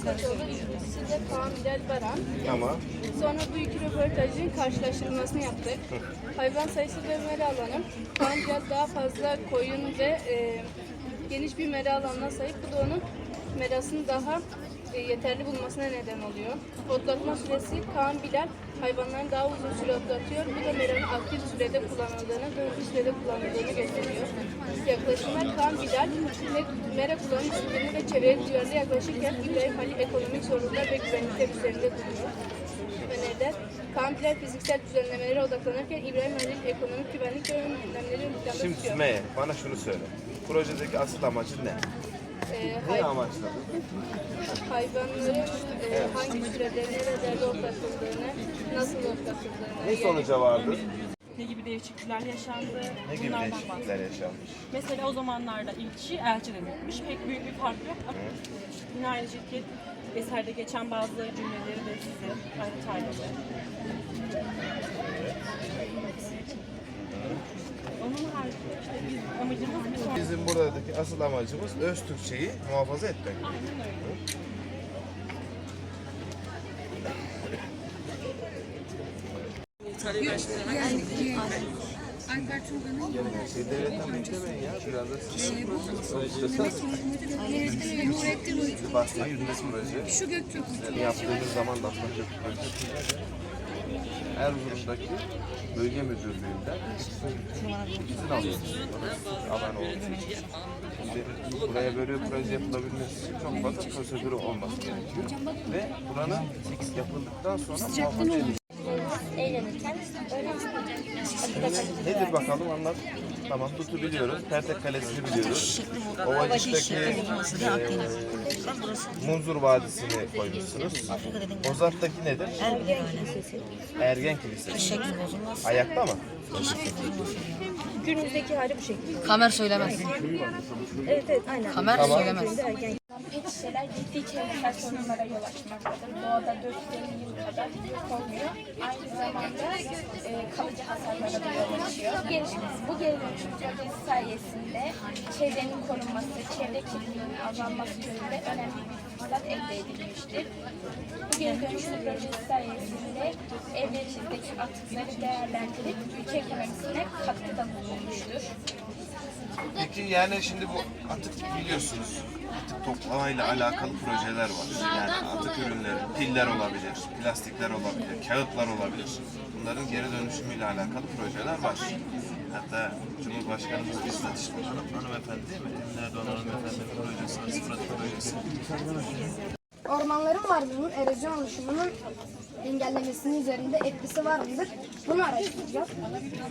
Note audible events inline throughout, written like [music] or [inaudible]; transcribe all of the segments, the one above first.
Koçoğlu, size Kaan Bilal Baran. Tamam. Sonra bu iki röportajın karşılaştırmasını yaptık. Hayvan sayısı ve mera alanı. Kaan Bilal daha fazla koyun ve e, geniş bir mera alanına sahip. Bu da onun merasını daha e, yeterli bulmasına neden oluyor. Otlatma süresi Kaan Bilal hayvanların daha uzun süre otlatıyor. Bu da meranın aktif sürede kullanıldığını, döngü sürede kullanıldığını gösteriyor. Yaklaşımlar Kaan Bilal mera kullanım sistemi ve çevreye duyarlı yaklaşırken İbrahim Ali ekonomik sorunlar ve güvenlikler üzerinde duruyor. Öneriler Kaan Bilal fiziksel düzenlemelere odaklanırken İbrahim Ali ekonomik güvenlik ve önlemleri ön planda Şimdi tutuyor. Sümeyye bana şunu söyle. Projedeki asıl amacın ne? Ee, Ne hay- hayvanların e, hangi sürede nerelerde otlatıldığını, nasıl otlatıldığını, Ne sonuca vardın? Ne gibi değişiklikler yaşandı? Ne gibi bunlardan değişiklikler yaşanmış? Mesela o zamanlarda ilçi elçi denilmiş. Pek büyük bir fark yok yine aynı şekilde eserde geçen bazı cümleleri de size ayrıntıyla. Onun haricinde işte biz amacımız bir son... Bizim buradaki asıl amacımız öz Türkçeyi muhafaza etmek. Aynen öyle. Şey devletten beklemeyin ya. Biraz da siz bahsettiğiniz proje. Şu Göktürk yaptığınız zaman da Göktürk. Erzurum'daki bölge müdürlüğünden izin alıyorsunuz. Alan olduğu için. Şimdi buraya böyle bir proje yapılabilmesi için çok fazla prosedürü olması gerekiyor. Ve buranın yapıldıktan sonra muhafaza edilmesi eğlenirken öğrenciler Nedir bakalım anlat. Tamam tutu biliyoruz. Pertek Kalesi'ni biliyoruz. Ovacık'taki eee Munzur Vadisi'ni koymuşsunuz. Bozart'taki nedir? Ergen Kilisesi. Ayakta mı? günümüzdeki hali bu şekilde. Kamer söylemez. Evet evet aynen. Kamer Tamam. söylemez. Pet şişeler ciddi çevresel sorunlara yol açmaktadır. Doğada 450 yıl kadar yok olmuyor. Aynı zamanda e, kalıcı hasarlara da yol açıyor. Gelişim, bu geri dönüşüm projesi sayesinde çevrenin korunması, çevre kirliliğinin azalması yönünde önemli bir fırsat elde edilmiştir. Bu geri dönüşüm projesi sayesinde evlerimizdeki atıkları değerlendirip ülke ekonomisine katkıda bulunmuştur. Peki yani şimdi bu atık biliyorsunuz. Atık toplamayla alakalı projeler var. Yani atık ürünleri, piller olabilir, plastikler olabilir, kağıtlar olabilir. Bunların geri dönüşümüyle alakalı projeler var. Hatta Cumhurbaşkanımız işte hanım, hanımefendi değil mi? Nerede hanımefendi projesi, sıfır atık projesi. Ormanların varlığının erozyon oluşumunun engellemesinin üzerinde etkisi var mıdır? Bunu araştıracağız.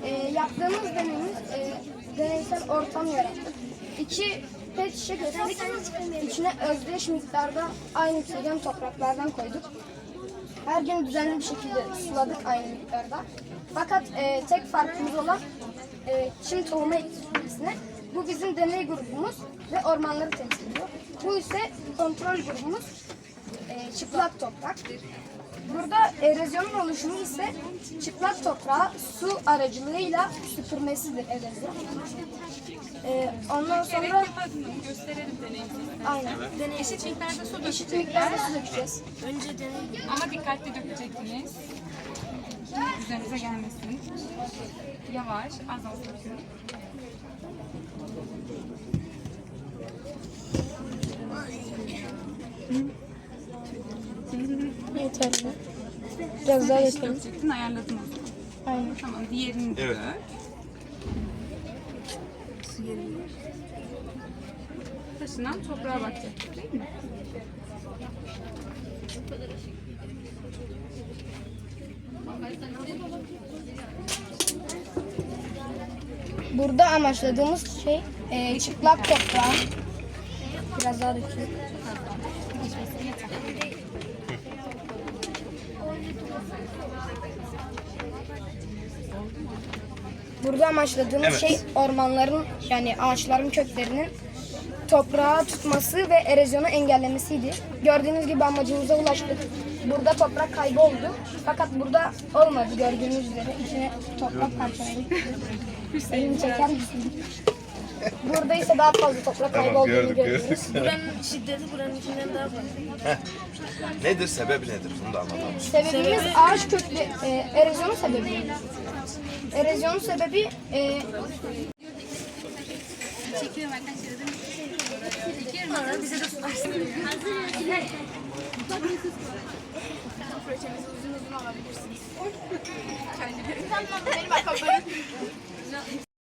Ee, yaptığımız deneyimiz e, deneysel ortam yarattık. İki pet şişe kestik. İçine özdeş miktarda aynı oksijen topraklardan koyduk. Her gün düzenli bir şekilde suladık aynı miktarda. Fakat e, tek farkımız olan e, çim tohumu eksilmesine. Bu bizim deney grubumuz ve ormanları temsil ediyor. Bu ise kontrol grubumuz e, çıplak toprak. Burada erozyonun oluşumu ise çıplak toprağı su aracılığıyla süpürmesidir erozyon. E, ondan sonra Gösterelim deneyimizi. aynen. Eşit miktarda su Eşit miktarda su dökeceğiz. Ama dikkatli dökeceksiniz. Üzerinize gelmesin. Yavaş, az az dökün. Yeterli. Biraz daha dökelim. Dökecektin, ayarladınız. Aynen. Tamam, diğerini de Evet. dök. Taşınan toprağa bakacak değil mi? Burada amaçladığımız şey e, çıplak toprağı. Biraz daha dökeyim. Burada amaçladığımız Evet. şey ormanların yani ağaçların köklerinin toprağa tutması ve erozyonu engellemesiydi. Gördüğünüz gibi amacımıza ulaştık. Burada toprak kaybı oldu. Fakat burada olmadı gördüğünüz üzere. İçine toprak parçaları. [laughs] Elini çeker misin? Burada ise daha fazla toprak kaybı Tamam olduğunu gördük görüyoruz. gördük. Buranın şiddeti buranın içinden daha fazla. nedir sebebi nedir? Bunu da anlatalım. Sebebimiz ağaç köklü e, erozyonun sebebi. Erozyonun sebebi e, Çekiyorum arkadaşlar. Çekiyorum. Sonra bize de sunarsın. projemizi uzun uzun alabilirsiniz. Benim arkamda